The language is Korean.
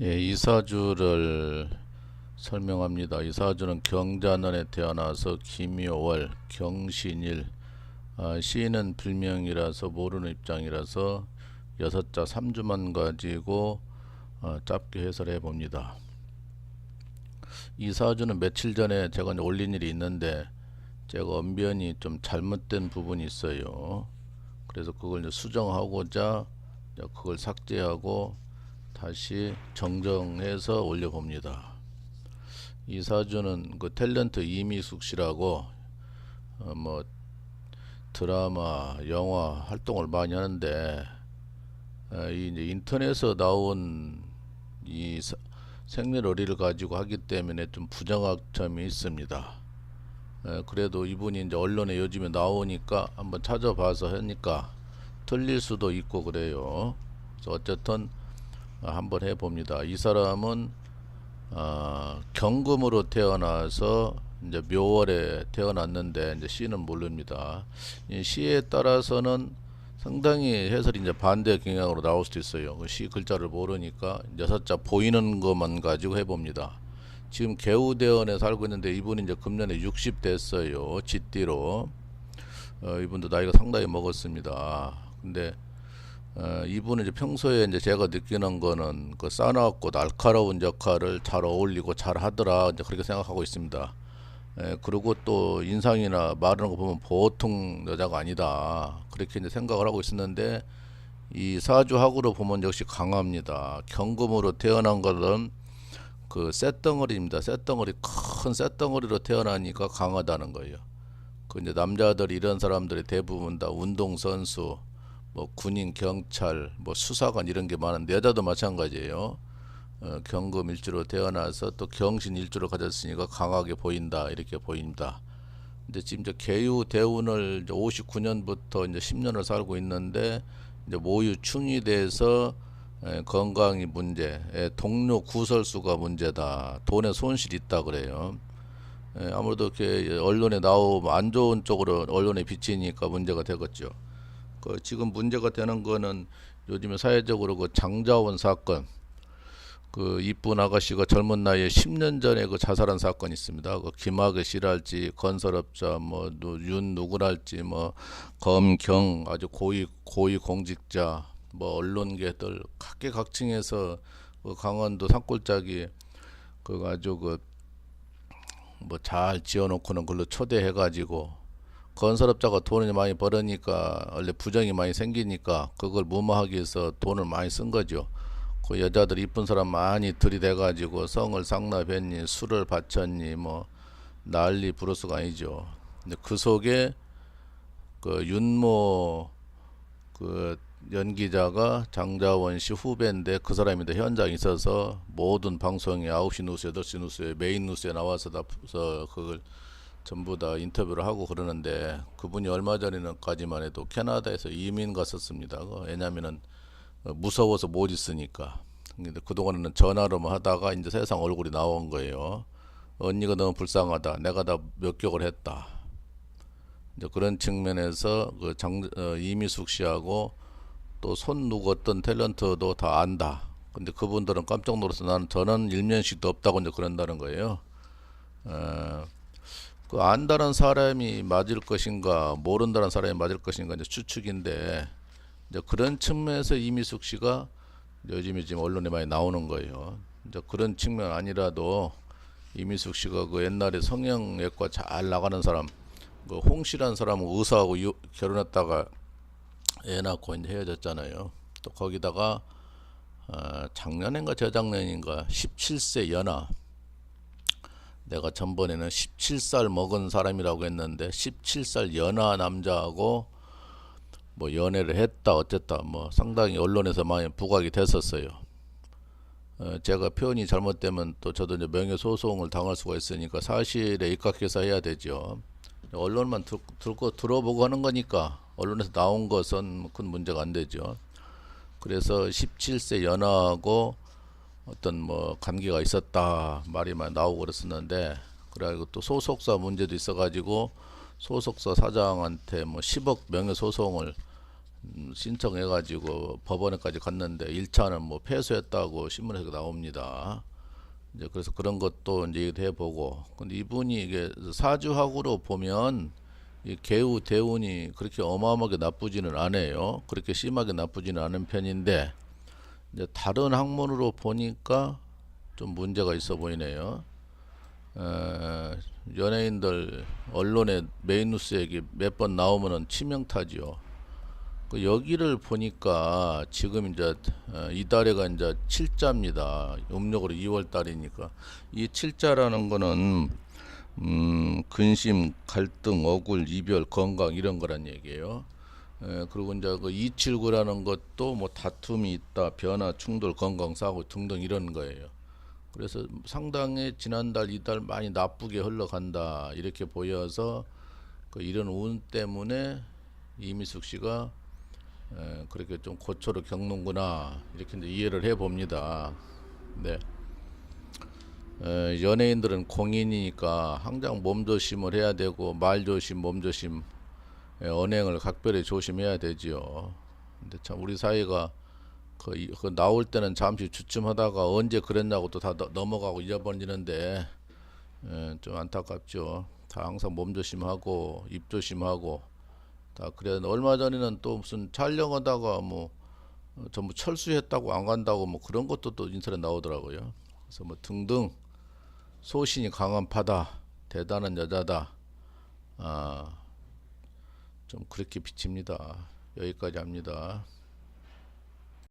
예, 이사주를 설명합니다. 이사주는 경자년에 태어나서 김효월, 경신일, 아, 시인은 불명이라서 모르는 입장이라서 여섯 자 삼주만 가지고 어, 짧게 해설해 봅니다. 이사주는 며칠 전에 제가 올린 일이 있는데 제가 언변이 좀 잘못된 부분이 있어요. 그래서 그걸 수정하고자 그걸 삭제하고 다시 정정해서 올려봅니다. 이 사주는 그 탤런트 이미숙 씨라고 어, 뭐 드라마, 영화 활동을 많이 하는데 어, 이 이제 인터넷에서 나온 이 사- 생년월일을 가지고 하기 때문에 좀 부정확점이 있습니다. 에, 그래도 이분이 이제 언론에 요즘에 나오니까 한번 찾아봐서 하니까 틀릴 수도 있고 그래요. 어쨌든 어, 한번 해봅니다. 이 사람은 어, 경금으로 태어나서 이제 묘월에 태어났는데 이제 시는 모릅니다. 이 시에 따라서는 상당히 해설이 이제 반대 경향으로 나올 수도 있어요. 그시 글자를 모르니까 여섯 자 보이는 것만 가지고 해봅니다. 지금 개우대원에 살고 있는데 이분이 이제 금년에 60 됐어요. 쥐띠로. 어, 이분도 나이가 상당히 먹었습니다. 근데 어, 이분은 이제 평소에 이제 제가 느끼는 거는 그 싸납고 날카로운 역할을 잘 어울리고 잘 하더라 이제 그렇게 생각하고 있습니다. 에, 그리고 또 인상이나 말하는 거 보면 보통 여자가 아니다 그렇게 이제 생각을 하고 있었는데 이 사주학으로 보면 역시 강합니다. 경금으로 태어난 것은 그 쇳덩어리입니다. 쇳덩어리 큰 쇳덩어리로 태어나니까 강하다는 거예요. 그 이제 남자들 이런 사람들이 대부분 다 운동 선수, 뭐 군인, 경찰, 뭐 수사관 이런 게 많은데 여자도 마찬가지예요. 어, 경금 일주로 태어나서 또 경신 일주로 가졌으니까 강하게 보인다 이렇게 보입니다. 근데 지금 이제 개유 대운을 이제 59년부터 이제 10년을 살고 있는데 이제 모유 충이 돼서 에, 건강이 문제, 에, 동료 구설수가 문제다, 돈에 손실이 있다 그래요. 에, 아무래도 이렇게 언론에 나오면 안 좋은 쪽으로 언론에 비치니까 문제가 되겠죠. 그 지금 문제가 되는 거는 요즘에 사회적으로 그 장자원 사건, 그 이쁜 아가씨가 젊은 나이에 10년 전에 그 자살한 사건이 있습니다. 그 김학의 씨랄지 건설업자 뭐윤 누구랄지 뭐 검경 아주 고위 고위 공직자 뭐 언론계들 각계각층에서 그 강원도 산골짜기 그 아주 그 뭐 잘 지어놓고는 그걸로 초대해가지고 건설업자가 돈을 많이 벌으니까 원래 부정이 많이 생기니까 그걸 무마하기 위해서 돈을 많이 쓴 거죠. 그 여자들 이쁜 사람 많이 들이대가지고 성을 상납했니 술을 바쳤니 뭐 난리 부르스가 아니죠. 근데 그 속에 그 윤모 그 연기자가 장자원 씨 후배인데 그 사람이 더 현장에 있어서 모든 방송에 9시 뉴스, 8시 뉴스에 메인 뉴스에 나와서 다서 그걸 전부 다 인터뷰를 하고 그러는데 그분이 얼마 전에는까지만 해도 캐나다에서 이민 갔었습니다. 그 왜냐면은 어, 무서워서 못 있으니까. 근데 그동안에는 전화로만 하다가 이제 세상 얼굴이 나온 거예요. 언니가 너무 불쌍하다. 내가 다몇 개월 했다. 이제 그런 측면에서 그 장, 어, 이미숙 씨하고 또 손 누었던 탤런트도 다 안다. 근데 그분들은 깜짝 놀라서 나는 저는 일면식도 없다고 이제 그런다는 거예요. 어, 그 안다는 사람이 맞을 것인가 모른다는 사람이 맞을 것인가 이제 추측인데 이제 그런 측면에서 이미숙 씨가 요즘에 지금 언론에 많이 나오는 거예요. 이제 그런 측면 아니라도 이미숙 씨가 그 옛날에 성형외과 잘 나가는 사람, 그 홍씨라는 사람은 의사하고 유- 결혼했다가 애 낳고 이제 헤어졌잖아요. 또 거기다가 어, 작년인가 저작년인가 17세 연하. 내가 전번에는 17살 먹은 사람이라고 했는데 17살 연하 남자하고 뭐 연애를 했다 어쨌다 뭐 상당히 언론에서 많이 부각이 됐었어요. 어, 제가 표현이 잘못되면 또 저도 이제 명예 소송을 당할 수가 있으니까 사실에 입각해서 해야 되죠. 언론만 들, 들고 들어보고 하는 거니까 언론에서 나온 것은 큰 문제가 안 되죠. 그래서 17세 연하하고 어떤 뭐 관계가 있었다 말이 많이 나오고 그랬었는데 그래가지고 또 소속사 문제도 있어가지고 소속사 사장한테 뭐 10억 명예 소송을 음, 신청해가지고 법원에까지 갔는데 1차는 뭐 패소했다고 신문에서 나옵니다. 이제 그래서 그런 것도 이제 해보고 근데 이분이 이게 사주학으로 보면 이 개우 대운이 그렇게 어마어마하게 나쁘지는 않아요. 그렇게 심하게 나쁘지는 않은 편인데 이제 다른 학문으로 보니까 좀 문제가 있어 보이네요. 에, 연예인들 언론에 메인 뉴스에 몇번 나오면은 치명타지요. 그 여기를 보니까 지금 이제 어, 이달에가 이제 7자입니다. 음력으로 2월 달이니까 이 7자라는 거는 음, 근심, 갈등, 억울, 이별, 건강 이런 거란 얘기예요. 에, 그리고 이제 그 279라는 것도 뭐 다툼이 있다, 변화, 충돌, 건강, 사고 등등 이런 거예요. 그래서 상당히 지난달 이달 많이 나쁘게 흘러간다 이렇게 보여서 그 이런 운 때문에 이미숙 씨가 에, 그렇게 좀 고초를 겪는구나 이렇게 이제 이해를 해 봅니다. 네. 에, 연예인들은 공인이니까 항상 몸조심을 해야 되고 말조심, 몸조심, 에, 언행을 각별히 조심해야 되지요. 근데 참 우리 사회가 그, 이- 그 나올 때는 잠시 주춤하다가 언제 그랬냐고 또 다 넘어가고 잊어버리는데 에, 좀 안타깝죠. 다 항상 몸 조심하고 입 조심하고 다 그래 얼마 전에는 또 무슨 촬영하다가 뭐 어, 전부 철수했다고 안 간다고 뭐 그런 것도 또 인터넷 나오더라고요. 그래서 뭐 등등 소신이 강한 파다 대단한 여자다 아 좀 그렇게 비칩니다. 여기까지 합니다.